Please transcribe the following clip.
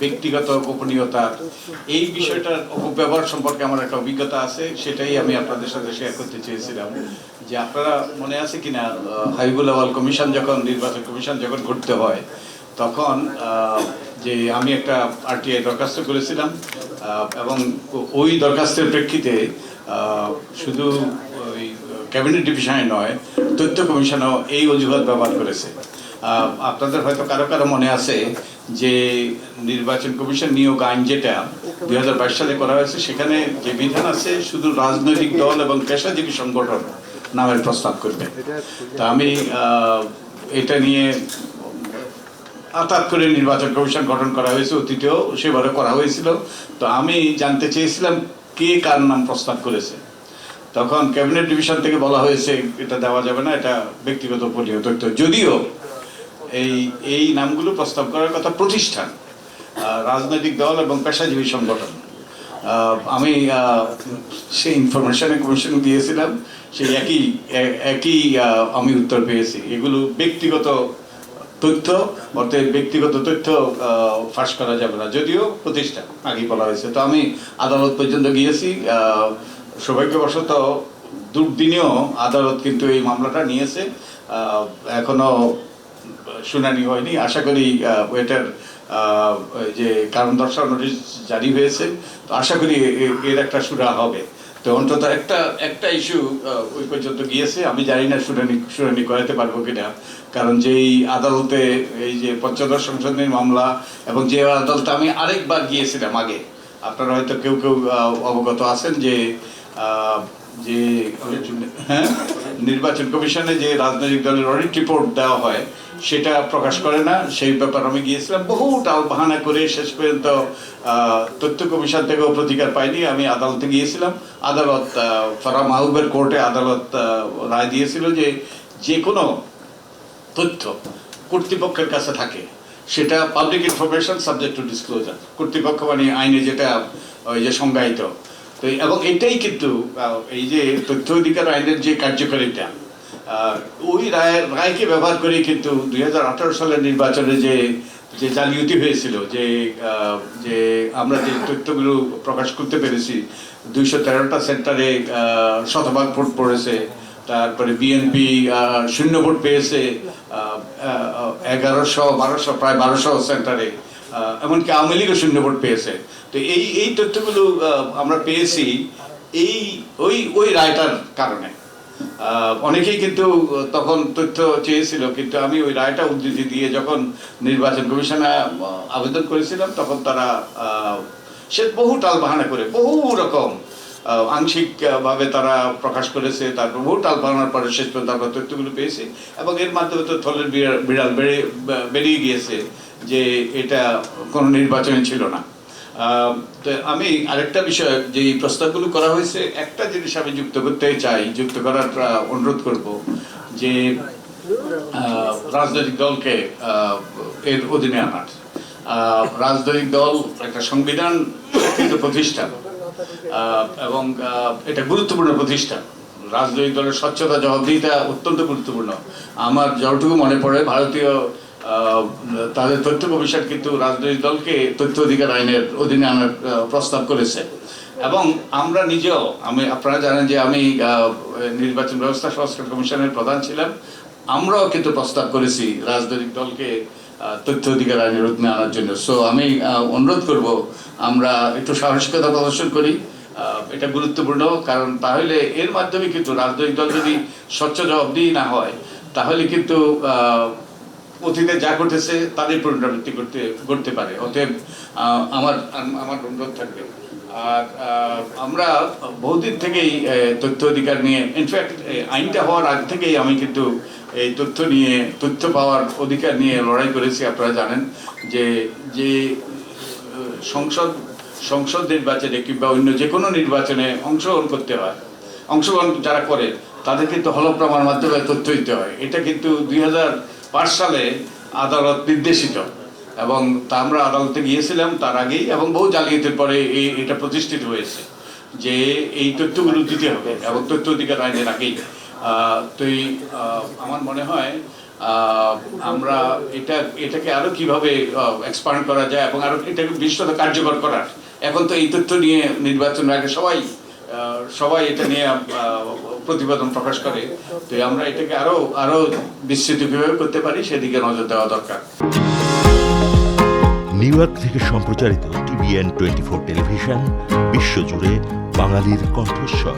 ব্যক্তিগত গোপনীয়তা, এই বিষয়টার অপব্যবহার সম্পর্কে আমার একটা অভিজ্ঞতা আছে, সেটাই আমি আপনাদের সাথে শেয়ার করতে চেয়েছিলাম যে আপনারা মনে আছে কিনা হাবিবুল আওয়াল কমিশন যখন, নির্বাচন কমিশন যখন ঘুরতে হয়, তখন যে আমি একটা আরটিআই দরখাস্ত করেছিলাম এবং ওই দরখাস্তের প্রেক্ষিতে শুধু ওই ক্যাবিনেট ডিভিশনে নয়, তথ্য কমিশনও এই অজুহাত ব্যবহার করেছে। আপনাদের হয়তো কারও কারও মনে আছে যে নির্বাচন কমিশন নিয়োগ আইন যেটা দু হাজার বাইশ সালে করা হয়েছে, সেখানে যে বিধান আছে, শুধু রাজনৈতিক দল এবং পেশাজীবী সংগঠন নামের প্রস্তাব করবে। তা আমি এটা নিয়ে হঠাৎ করে নির্বাচন কমিশন গঠন করা হয়েছে, অতীতেও সেভাবে করা হয়েছিল। তো আমি জানতে চেয়েছিলাম কে কার নাম প্রস্তাব করেছে। তখন ক্যাবিনেট ডিভিশন থেকে বলা হয়েছে, এটা দেওয়া যাবে না, এটা ব্যক্তিগত তথ্য যদিও এই এই নামগুলো প্রস্তাব করার কথা প্রতিষ্ঠান রাজনৈতিক দল এবং পেশাজীবী সংগঠন। আমি সেই ইনফরমেশনে কমিশন দিয়েছিলাম সেই একই একই আমি উত্তর পেয়েছি। এগুলো ব্যক্তিগত তথ্য অর্থাৎ ব্যক্তিগত তথ্য ফাঁস করা যাবে না। যদিও প্রতিষ্ঠা আগে বলা হয়েছে। তো আমি আদালত পর্যন্ত গিয়েছি সৌভাগ্যবশত দুর্দিনেও আদালত কিন্তু এই মামলাটা নিয়েছে। আহ, এখনও শুনানি হয়নি। আশা করি এটার যে কারণ দর্শাও নোটিশ জারি হয়েছে। তো আশা করি এর একটা সুরা হবে। তো অন্তত একটা একটা ইস্যু ওই পর্যন্ত গিয়েছে। আমি জানি না শুনানি শুনানি করাতে পারব কিনা। কারণ যেই আদালতে এই যে পঞ্চদশ সংশোধনীর মামলা এবং যে আদালতে আমি আরেকবার গিয়েছিলাম আগে, আপনারা হয়তো কেউ কেউ অবগত আছেন যে যে হ্যাঁ? নির্বাচন কমিশনে যে রাজনৈতিক দলের অডিট রিপোর্ট দেওয়া হয়, সেটা প্রকাশ করে না। সেই ব্যাপার আমি গিয়েছিলাম। বহু টাল বাহানা করে শেষ পর্যন্ত তথ্য কমিশন থেকেও প্রতিকার পাইনি। আমি আদালতে গিয়েছিলাম। আদালত ফারা মাহবুবের কোর্টে আদালত রায় দিয়েছিল যে যে কোনো তথ্য কর্তৃপক্ষের কাছে থাকে, সেটা public information subject to disclosure কর্তৃপক্ষ মানে আইনে যেটা, ওই যে সংজ্ঞায়িত। তো এবং এটাই কিন্তু এই যে তথ্য অধিকার আইনের যে কার্যকারিতা ওই রায় রায়কে ব্যবহার করে কিন্তু দু হাজার আঠারো সালের নির্বাচনে যে যে জালিয়াতি হয়েছিল, যে যে আমরা যে তথ্যগুলো প্রকাশ করতে পেরেছি, দুইশো তেরোটা সেন্টারে শতভাগ ভোট পড়েছে, তারপরে বিএনপি শূন্য ভোট পেয়েছে এগারোশো, বারোশো, প্রায় বারোশো সেন্টারে। এমনকি আওয়ামী লীগও শূন্য ভোট পেয়েছে। তো এই এই তথ্যগুলো আমরা পেয়েছি এই ওই ওই রায়টার কারণে। অনেকেই কিন্তু তখন তথ্য চেয়েছিল কিন্তু আমি ওই রায়টা উদ্ধৃতি দিয়ে যখন নির্বাচন কমিশনে আবেদন করেছিলাম তখন তারা সে বহু টাল বাহানা করে বহু রকম আহ, আংশিক তারা প্রকাশ করেছে তারপর বহু টাল বাহানার পরে শেষ পর্যন্ত আমরা তথ্যগুলো পেয়েছি এবং এর মাধ্যমে তো থলের বিড়াল বেড়ে বেরিয়ে গিয়েছে। যে এটা কোনো নির্বাচনে ছিল না। তো আমি আরেকটা বিষয়, যে এই প্রস্তাবগুলো করা হয়েছে, একটা জিনিস আমি যুক্ত করতে চাই, যুক্ত করার অনুরোধ করব যে রাজনৈতিক দলকে এর অধীনে আনার। রাজনৈতিক দল একটা সংবিধান প্রতিষ্ঠান এবং এটা গুরুত্বপূর্ণ প্রতিষ্ঠান। রাজনৈতিক দলের স্বচ্ছতা, জবাবদিহিতা অত্যন্ত গুরুত্বপূর্ণ। আমার যতটুকু মনে পড়ে, ভারতীয় তাদের তথ্য কমিশন কিন্তু রাজনৈতিক দলকে তথ্য অধিকার আইনের অধীনে আনার প্রস্তাব করেছে। এবং আমরা নিজেও, আমি, আপনারা জানেন যে আমি নির্বাচন ব্যবস্থা সংস্কার কমিশনের প্রধান ছিলাম। আমরাও কিন্তু প্রস্তাব করেছি রাজনৈতিক দলকে তথ্য অধিকার আইনের অধীনে আনার জন্য। সো আমি অনুরোধ করব, আমরা একটু সাহসিকতা প্রদর্শন করি। এটা গুরুত্বপূর্ণ, কারণ তাহলে এর মাধ্যমে কিন্তু রাজনৈতিক দল যদি স্বচ্ছ জবাবদিহি না হয়, তাহলে কিন্তু অতীতে যা ঘটেছে তাদের পুনরাবৃত্তি করতে করতে পারে। অতএব আমার আমার অনুরোধ থাকবে। আর আমরা বহুদিন থেকেই তথ্য অধিকার নিয়ে ইনফ্যাক্ট আইনটা হওয়ার আগ থেকেই আমি কিন্তু এই তথ্য নিয়ে, তথ্য পাওয়ার অধিকার নিয়ে লড়াই করেছি, আপনারা জানেন যে যে, সংসদ সংসদ নির্বাচনে কিংবা অন্য যে কোনো নির্বাচনে অংশগ্রহণ করতে হয়, অংশগ্রহণ যারা করে তাদের কিন্তু হলপ্রমার মাধ্যমে তথ্য দিতে হয়। এটা কিন্তু দুই সালে আদালত নির্দেশিত। এবং তা আমরা আদালতে গিয়েছিলাম তার আগেই এবং বহু জালিয়াতির পরে এই এটা প্রতিষ্ঠিত হয়েছে যে এই তথ্যগুলো দিতে হবে এবং তথ্য অধিকার আইনের আগেই। তো আমার মনে হয় আমরা এটা, এটাকে আরও কীভাবে এক্সপান্ড করা যায় এবং আরও এটাকে বিশ্বত কার্যকর করার। এখন তো এই তথ্য নিয়ে নির্বাচনের আগে সবাই সবাই এটা নিয়ে প্রতিবেদন প্রকাশ করে। তো আমরা এটাকে আরও আরও বিস্তৃত কীভাবে করতে পারি সেদিকে নজর দেওয়া দরকার। নিউ ইয়র্ক থেকে সম্প্রচারিত টিভিএন টোয়েন্টি ফোর টেলিভিশন বিশ্বজুড়ে বাঙালির কণ্ঠস্বর।